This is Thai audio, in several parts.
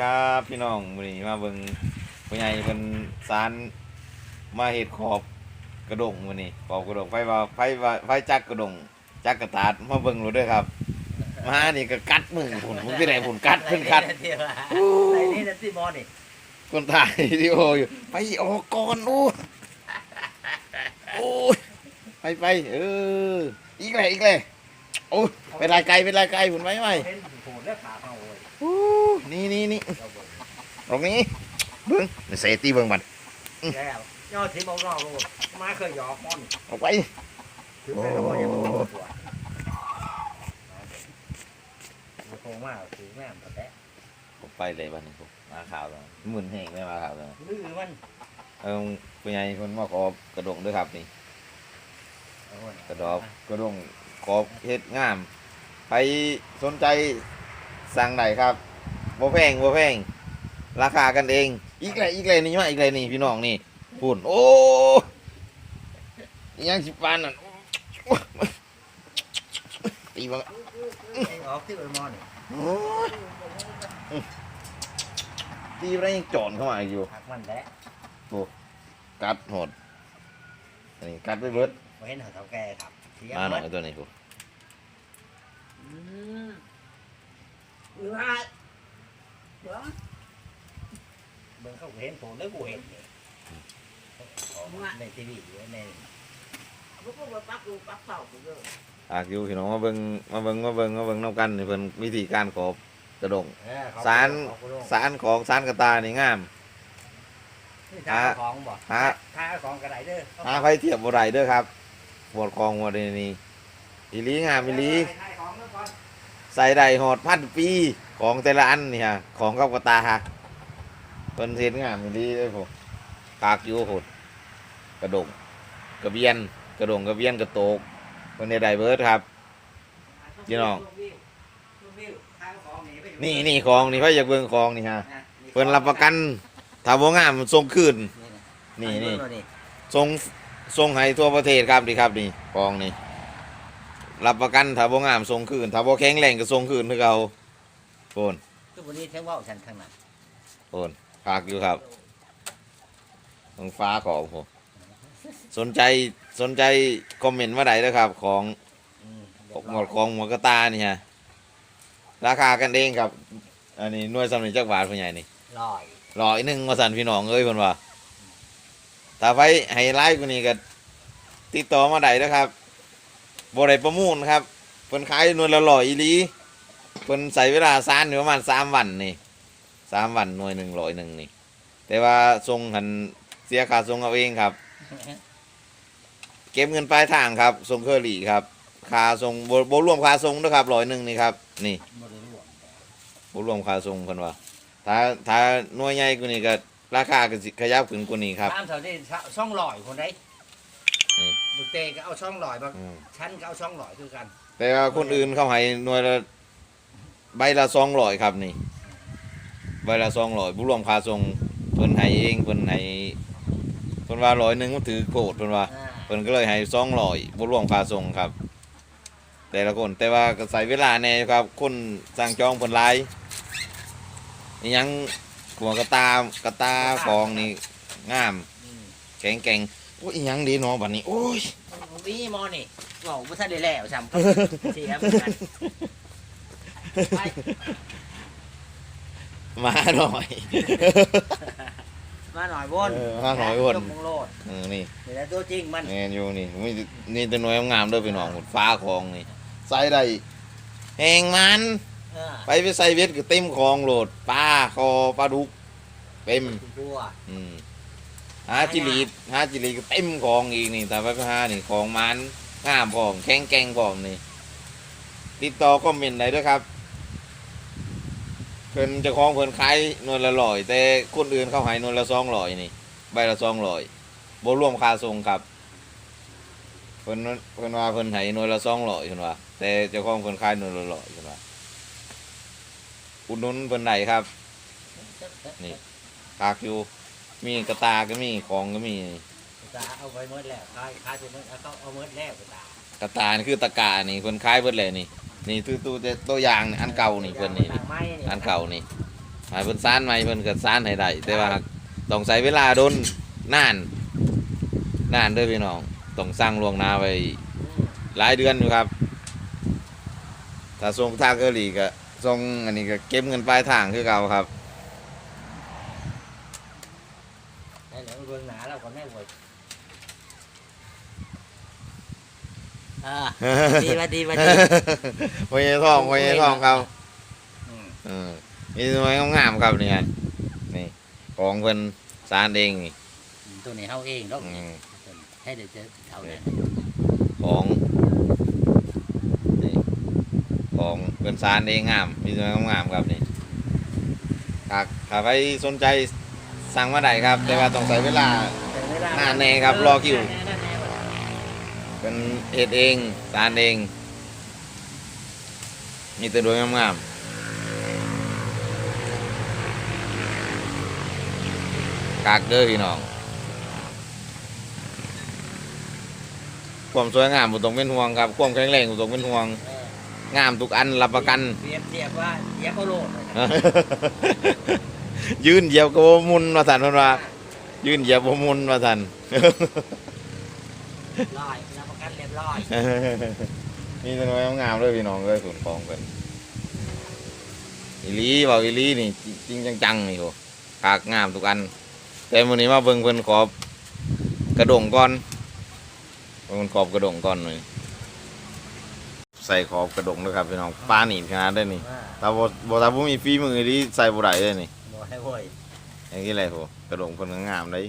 ครับพี่น้องมื้อนี้มาเบิ่งผู้ใหญ่เพิ่นสารมาเฮ็ดขอบกระดงมื้อนี้ขอบกระดงไฟว่าไฟว่าไฟจักกระดงจักกระตาดมาเบิ่งรู้เด้อครับ มานี่ก็กัดมึงพุ่นมึงที่ไหนพุ่นกัดเพิ่นกัดไอ้นี่นะที่มอนี่คนถ่ายวิดีโออยู่ไปออกก่อนโอ้ยโอ้ยไปไปเอออีกเลยอีกเลยโอ้ยเป็นลายไก่เป็นลายไก่พุ่นไว้ไหมเห็นโหดแล้วขาเขาโอ้ยโอ้ย นี่นี่นี่เราบอกตรงนี้เบิ้งเสตีเบิ้งบัดแล้วย่อทีมเอานอกลูกมาเคยหยอกมอนออกไปถึงไปแล้วก็ยังตัวตัวมันคงมากถึงแม่แต่แตะออกไปเลยบัดนี้ผมมาข่าวแล้วหมุนแห้งไม่มาข่าวแล้วลื้อมันเออผู้ใหญ่คนมาขอกระดงด้วยครับนี่กระดอกกระดงขอบเฮ็ดงาม ไปสนใจสั่งไหนครับ บ่แพงบ่แพง ราคากันเอง อีกเลยอีกเลยนี่มาอีกเลยนี่พี่น้องนี่พูนโอ้ยยังสิปานนั่นโอ้ยตีบังไอ้ออกที่ไปมอนี่โอ้ยตีไปยังจอนเข้ามาอีกอยู่หักมันแล้วกัดโหดอันนี้กัดไปเบิดมาเห็นเขาแก่ครับเสียมาหน่อยมันตัวนี้กูหรือว่าเหรอ เบิ่งเขาเห็นผมแล้วกูเห็นในทีวีในพวกพวกว่าปักลูกปักเต่ากูเลยอากอยู่พี่น้องมาเบิ่งมาเบิ่งมาเบิ่งมาเบิ่งน้ำกันนี่เพิ่นวิธีการขอบกระดงสารสารของสารกระตานี่งามหา ของบ่หาหาของกระไรเด้อหาไฟเทียบบ่ได้เด้อครับปวดคองบ่ได้นี่อีหลีงามอีหลีให้ของเมื่อก่อนใส่ได้หอดพันปีของแต่ละอันนี่ฮะของกับกระตาฮะ เพิ่นเฮ็ดงามอีหลีเด้อผมปากอยู่โหดกระดงกระเบียน กระดงกระเบียนกระโตกเพิ่นได้ได้เบิดครับพี่น้องนี่นี่ของนี่พ่อยอยากเบิ่งของนี่ฮะเพิ่นรับประกันถ้าบ่งามมันส่งคืนนี่นี่ส่งส่งให้ทั่วประเทศครับดีครับนี่กองนี่รับประกันถ้าบ่งามส่งคืนถ้าบ่แข็งแรงก็ส่งคืนคือเก่าโอนคือวันนี้เท่งว่าฉันทางนั้นโอน ฝากอยู่ครับทางฟ้าของผมสนใจสนใจคอมเมนต์มาได้เลยครับ ของหมดของหมวกกระตานี่ฮะราคากันเองครับ อันนี้หน่วยสำนึกจักบาทผู้ใหญ่นี่ลอยร้อยหนึ่งมาสั่นพี่น้องเอ้ยเพิ่นว่าถ้าไฟไฮไลท์กว่านี้ก็ติดต่อมาได้นะครับบ่ได้ประมูลครับเพิ่นขายหน่วยละร้อยอีหลีเพิ่นใส่เวลาซานอยู่ประมาณสามวันนี่ สามวันหน่วยหนึ่งร้อยหนึ่งนี่ แต่ว่าทรงหันเสียค่าทรงเอาเองครับ เก็บเงินปลายทางครับทรงเคอรี่ครับค่าทรงบ่บ่รวมค่าทรงนะครับร้อยหนึ่งนี่ครับนี่บริรวมบ่รวมค่าทรงเพิ่นว่าถ้าถ้าหน่วยใหญ่กว่านี้ก็ราคาก็สิขยับขึ้นกว่านี้ครับตามเท่านี้ช่องลอยคนใดนี่บุกเตก็เอาช่องลอยมาอืมฉันก็เอาช่องลอยคือกัน แต่ว่าคนอื่นเขาให้หน่วยละใบละ200ครับนี่ ใบละ200บ่รวมค่าทรงเพิ่นให้เองเพิ่นให้เพิ่นว่าร้อยหนึงมันถือโกรธเพิ่นว่าอ่าเพิ่นก็เลยให้200บ่รวมค่าทรงครับ แต่ละคนแต่ว่าก็ใส่เวลาแน่ครับ คนสั่งจองเพิ่นหลายอีหยังหัวกระตากระตากองนี่งามอืมแข็งแกร่งโอ้ยอิหยังดีเนาะบัดนี้โอ้ยมีมอนี่บอกว่าถ้าได้แล้วจำเสียเหมือนกันไป มาหน่อย มาหน่อยบนเออมาหน่อยบนจมงโลดเออนี่เดี๋ยวตัวจริงมันแม่นอยู่นี่มีนี่แตัวหน่วยงามๆเด้อพี่น้องหมดฟ้าของนี่ใส่ได้แหงมัน เออไปไปใส่เวทก็เต็มคลองโหลดปลาคอปลาดุกเต็ม ตัวอืมหาจิลีดหาจิลีดก็เต็มคลองอีกนี่แต่ไปไปหานี่ของมันงามพร้อมแข็งแกร่งพร้อมนี่ ติดต่อคอมเมนต์ได้ด้วยครับเพิ่นเจะคล้าของเพิ่นขายหน่วยละร้อยแต่คนอื่นเขาใหายหน่วยละสองร้อยนี่ ใบละสองร้อยบ่รวมค่าส่งครับเพิ่นเพิ่นว่าเพิ่นให้หน่วยละสองร้อยเพิ่นว่าแต่เจ้าของเพิ่นขายหน่วยละร้อยเพิ่นว่าอุดหนุนเพิ่นได้ครับ นี่คากอยู่มีกระตาก็มีของก็มีตาเอาไปเมื่อแล้วคายคายตัวนี้เขาเอาเมื่อแล้วตากระตานี่คือตะกร้านี่เพิ่นขายเบิดเลยนี่ นี่ตู้ตู้ตัวอย่างนี่อันเก่านี่เพิ่นนี่ต่างไม้นี่อันเก่านี่หายเพิ่นซ่านไหมเพิ่นก็ซ่านให้ได้แต่ว่าต้องใช้เวลาโดนนานนานเด้อพี่น้องต้องสร้างล่วงหน้าไว้หลายเดือนอยู่ครับถ้าส่งทางเกาหลีก็ส่งอันนี้ก็เก็บเงินปลายทางคือเก่าครับได้แล้วเบิ่งหนาเราก็แม่บ่อย อ่าดีมาดีมาดีโอ้ยทองโอ้ยทองครับอืมเออมีสวยงามๆครับเนี่ยนี่ของเพิ่นสร้างเองนี่ตัวนี้เฮาเองดอกอืมให้เดี๋ยวจะเอาเนี่ยของนี่ของเพิ่นสร้างเองงามมีสวยงามๆครับนี่ถ้าถ้าใครสนใจสั่งมาได้ครับ แต่ว่าต้องใช้เวลาหน้าแน่ครับรอคิว เป็นเอ็ดเองสร้างเอง มีแต่ดวยงามๆกากเด้อพี่น้องความสวยงามบ่ต้องเป็นห่วงครับความแข็งแรงบ่ต้องเป็นห่วง งามทุกอันรับประกันเปรียบเทียบว่าเทียบเอาโลดเลยนะยืนเหยียบก็บ่มุนว่าซั่นเพิ่นว่า ยืนเหยียบบ่มุนว่าซั่น ร้อยรับประกันเรียบร้อยนี่เป็นไว้งามเลยพี่น้องเลยส่วนของกันอีหลีบอกอีหลีนี่จริงๆจังๆนี่โหกากงามทุกอัน แต่มื้อนี้มาเบิ่งเพิ่นขอบกระดงก่อนเพิ่นขอบกระดงก่อนหน่อยใส่ขอบกระดงด้วยครับพี่น้องปลาหนีบขนาดได้นี่ว่าถ้าบ่บ่ถ้าบ่มีฝีมืออีหลีใส่บ่ได้เลยนี่บ่ให้โว้ยอย่างนี้เลยโหกระดงเพิ่นก็งามเลย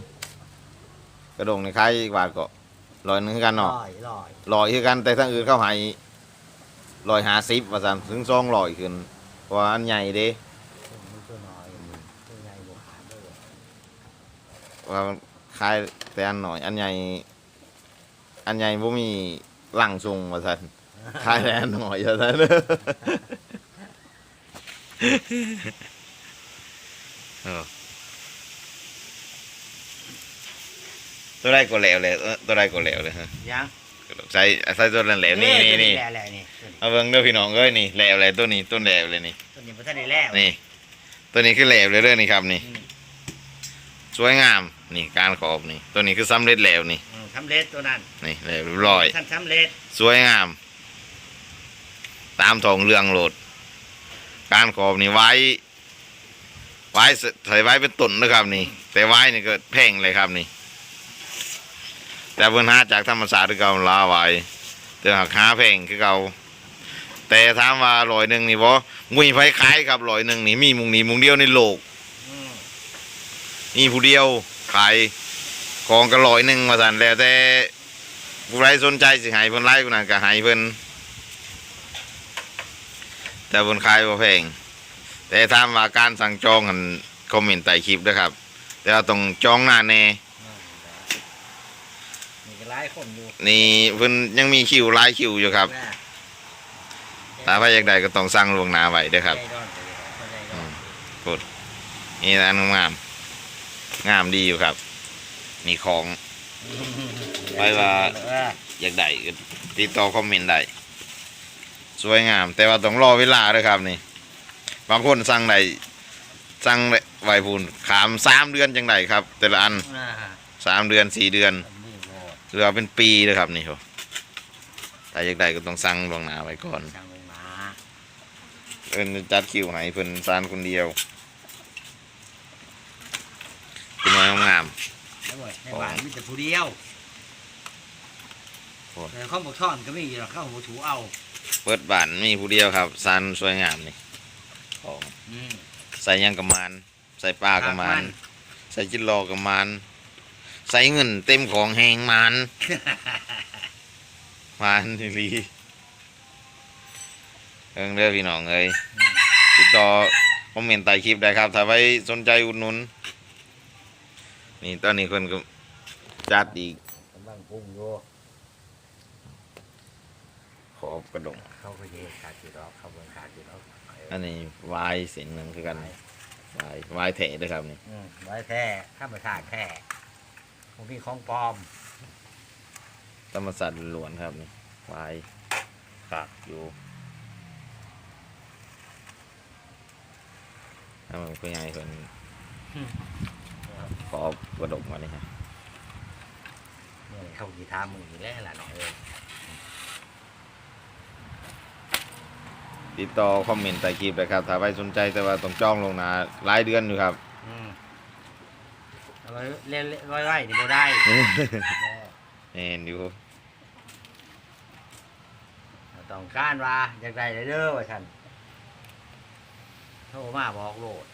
กระดงในคล้ายบาทก็ ร้อยหนึงคือกันเนาะร้อยร้อยลอยคือกันแต่ทั้งอื่นเข้าให้ลอยหาสิบว่าซั่นถึงซองลอยขึ้นเพราะว่าอันใหญ่เด้ตัวตัวน้อยตัวใหญ่บ่ขาดเลยว่ามันคล้ายแต่อันหน่อย อันใหญ่อันใหญ่บ่มีหลังทรงว่าซั่นคล้ายแต่อันหน่อยว่าซั่น เออ ตัวใดก็แล้วเลยเออตัวใดก็แล้วเลยฮะยังใส่ใส่ตัวนั้นแหลวนี่นี่นี่แหละแหละนี่ตัวนี้เอาเบิ่งเด้อพี่น้องเอ้ยนี่แหลวเลยตัวนี้ต้นแหลวเลยนี่ตัวนี้บ่ทันได้แล้วนี่ ตัวนี้คือแหลวเลยเด้อนี่ครับนี่อืมสวยงามนี่การขอบนี่ ตัวนี้คือสำเร็จแล้วนี่อืมสำเร็จตัวนั้นนี่แหลวเรียบร้อยท่านสำเร็จสวยงาม ตามทองเรืองโหลด การขอบนี่ไว้ไว้ใส่ไว้เป็นต้นนะครับนี่ แต่ไว้นี่ก็แพงเลยครับนี่ แต่เพิ่นหาจากธรรมศาสตร์คือเก่าลาไว้แต่หากหาแพงคือเก่าแต่ถามว่าร้อยหนึ่งนี่บ่มุ้ยไฟขายครับร้อยหนึ่งนี่มีมุงนี้มุงเดียวในโลกอืมมีผู้เดียวขายของก็ร้อยหนึ่งมาสั่นแล้วแต่ผู้ใดสนใจสิให้เพิ่นไล่คนนั้นก็ให้เพิ่นแต่เพิ่นขายบ่แพง แต่ถามว่าการสั่งจองหันคอมเมนต์ใต้คลิปนะครับ แต่ว่าต้องจองหน้าแน่นี่ก็หลายคนอยู่นี่เพิ่นยังมีคิวหลายคิวอยู่ครับนะถ้าใครอยากได้ก็ต้องสั่งล่วงหน้าไว้เด้อครับใจดอนไปเลยบ่ใจดอนนี่อันงามงามดีอยู่ครับ มีของไว้ว่าเอออยากได้ก็ติดต่อคอมเมนต์ได้สวยงาม แต่ว่าต้องรอเวลาด้วยครับนี่ บางคนสั่งได้สั่งได้ไหวพูนขามสามเดือนจังไดครับ แต่ละอันอ่าสามเดือนสี่เดือน อันนี้โหดหรือว่าเป็นปีเลยครับนี่โหถ้าอยากได้ก็ต้องสั่งล่วงหน้าไว้ก่อนช่างลงมาเอินจัดคิวให้เพิ่นซานคนเดียวเป็นไงงามแล้วเว้ยในบ้านมีแต่ผู้เดียวโอ้แต่ข้าวหมกช่อนก็มีอยู่หรอกข้าวหมูถูเอา เปิดบ้านมีผู้เดียวครับซานสวยงามนี่ของอืมใส่หยังกับมานใส่ปลากับมานใส่จินรอกับมาน ใส่เงินเต็มของแหงมานมานทีรีเอิงเด้อพี่น้องเอ้ยติดต่อคอมเมนต์ใต้คลิปได้ครับ ถ้าไว้สนใจอุดหนุน นี่ตอนนี้คนก็จัดอีกกำลังปรุงอยู่ขอบกระดงเข้าไปเย็นขาดอยู่ดอกเข้าไปขาดอยู่ดอกอันนี้วายเสียงหนึ่งคือกันวายวายแถะด้วยครับนี่อืมไว้แท้ข้ามไปขาดแท้ ผมมีของปลอมธรรมศาสตร์ล้วนๆครับนี่วายขากอยู่ถ้ามันคุยง่ายคนขอกระดกมาเลยฮะเนี่ยเข้ากีทามืออยู่แล้วล่ะหน่อยเอ้ยติดต่อคอมเมนต์ใต้คลิปเลยครับ ถ้าใครสนใจแต่ว่าต้องจองลวงหนาหลายเดือนอยู่ครับ อืม เอาไว้เล่นๆไว้ๆนี่บ่ได้เอ็นอยู่บ่ต้องการว่าอยากได้เลยเด้อว่าฉันโทรมาบอกโลด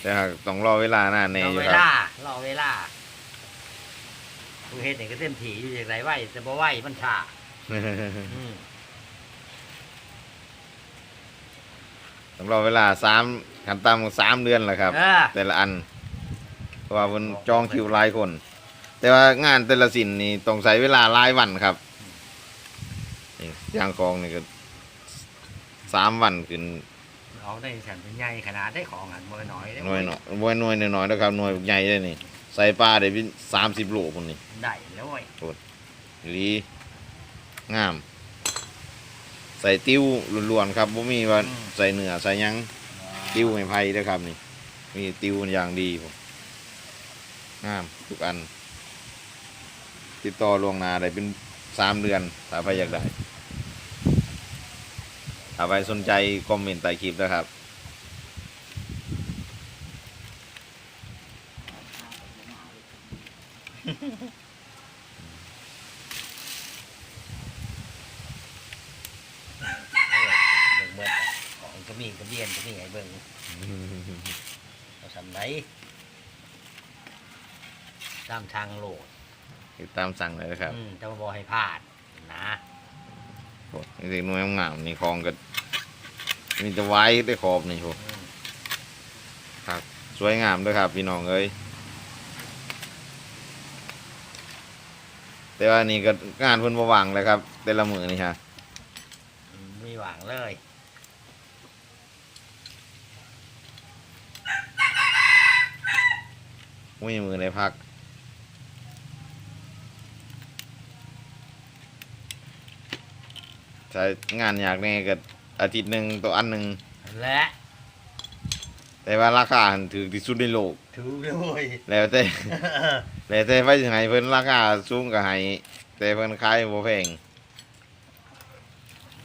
แต่หากต้องรอเวลานานแน่รออยู่เวครับ ลารอเวลาผู้เฮ็ดนี่ก็เต็มที่อยู่อย่างไรไหวแต่บ่ไหวมันช้าอืมต้องรอเวลาสาม ขั้นต่ำสามเดือนแหละครับเออแต่ละอันเพราะว่ามันจองคิวหลายคน แต่ว่างานแต่ละสินนี่ต้องใช้เวลาหลายวันครับนี่ย่างกองนี่ก็สามวันขึ้นเอาได้ฉันเป็นใหญ่ขนาดได้ของหันบ่น้อยได้หน่วยหน่อยหน่วยหน่วยหน่อยๆนะครับหน่วยใหญ่เลยนี่ใส่ปลาได้เป็นสามสิบโลคนนี่ได้แล้วเว้ยลีงาม ใส่ติ้วล้วนๆครับบ่มีว่าใส่เนื้อใส่หยัง ติวไม้ไผ่นะครับนี่ มีติวอย่างดีผมงามทุกอัน ติดต่อลวงนาได้เป็นสามเดือนถ้าใครอยากได้ถ้าใครสนใจคอมเมนต์ใต้คลิปนะครับ เออเบิ่งเบิ่งของ ก็มีกระเบียนก็มีให้เบิ่งเอาสำไรตามทางโลดติดตามสั่งเลยนะครับอืมจะมาบอกให้พลาดนะโอ้นี่สิหน่วยงามนี่คลองก็มีแต่ไว้ได้ขอบนี่โหอืมสวยงามด้วยครับพี่น้องเอ้ยแต่ว่านี่ก็งานเพิ่นบ่ว่างเลยครับ แต่ละมือนี่ฮะมีหวังเลย ไม่มีมือในพัก ใช้งานอยากแน่ก็อาทิตย์หนึ่งตัวอันหนึ่งและแต่ว่าราคาหันถือที่สุดในโลกถือเลยแล้วแต่ แล้วแต่ไปยังไงเพิ่นราคาสูงก็ให้แต่เพิ่นขายบ่แพง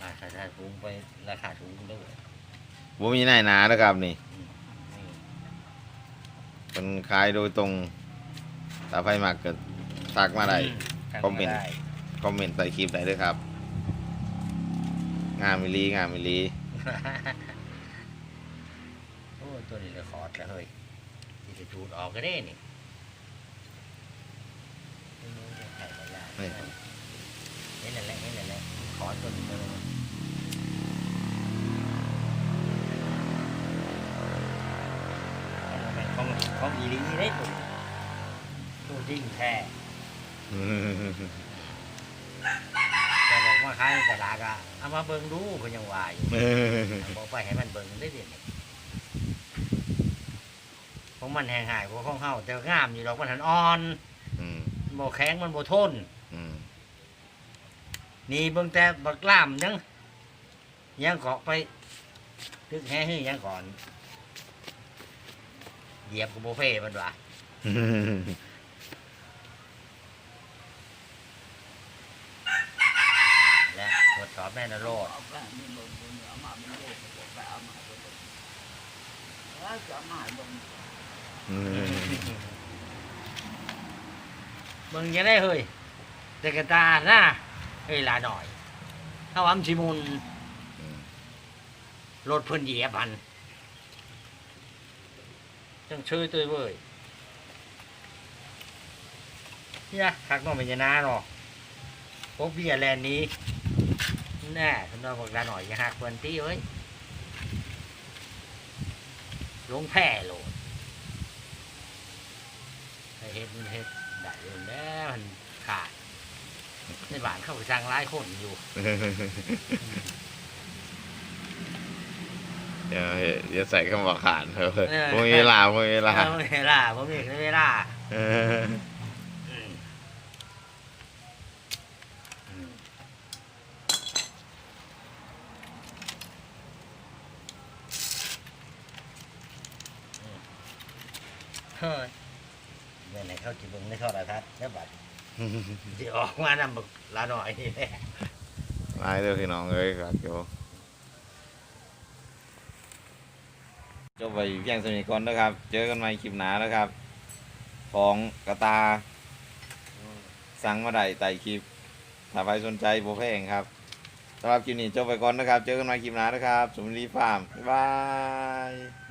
ราคาสูงไปราคาสูงด้วยบ่มีนายหนานะครับนี่นี่ เพิ่นขายโดยตรงถ้าใครมักก็ทักมาได้ทักคอมเมนต์ได้คอมเมนต์ใต้คลิปได้เลยครับ งามมิลีงามมิลีโอ้ยตัวนี้เลยคอร์ดแล้วเฮ้ยที่จะจูดออกก็ได้นี่นี่แหละนี่แหละนี่แหละคอร์ดตัวนี้ตัวนึงของข องอีลีได้ตัวตัวจริงแท้แต่บอกว่าขายในตลาดอะเอามาเบิ่งดูเพิ่นยังว่าอยู่บอกไปให้มันเบิ่งได้เด็ดนี่ของมันแห้งหายกว่าของเฮาแต่งามอยู่ดอกมันหันอ่อนอืมมันบ่แข็งมันบ่ทนนี่เบิ่งแต่บักล่ามยังยังเกาะไปตึกแห่ฮือยังก่อน เหยียบกับโบเฟ่มันวะและตรวจสอบแม่นโรดเอาไปนี่ลงตรงนี้อามาไม่ได้เอาไปเอามาเอาไปแล้วจะเอามาลงอืมมึงยังได้เฮ้ยแต่กระตาหน้าเฮ้ยลาหน่อยถ้าวำชิมุนรถเพิ่นเหยียบพัน จังชื่อตัวเว้ยเนี่ยคักน้องเป็นยานาเนาะพวกเบียร์แลนนี้แน่คุณน้องบอกลาหน่อยอย่าหักเพิ่นตีเอ้ยลงแพ่โหลดเฮ็ดมันเฮ็ดได้ยู่แล้วมันขาดในบ้านเข้าไปสร้างร้ายคนอยู่ อย่าอย่าใส่คำว่าขาดเลยเออ พวกนี้ลาพวกนี้ลาเอาเวลาผมอีกเวลาเฮ้ยเมื่อไหร่เขาจิบเบึงในโทรทัดแล้วบัดที่ออกมานำบุกลาหน่อยนี่แหละ ลายเด้อพี่น้องเอ้ยครับโย จบไปเพียงสนิทก่อนนะครับ เจอกันใหม่คลิปหนานะครับ ของกระตา สั่งมาได้ไต่คลิป ถ้าใครสนใจโบแพงครับสำหรับคลิปนี้จบไปก่อนนะครับ เจอกันใหม่คลิปหนานะครับ สมรีฟาร์มบ๊ายบาย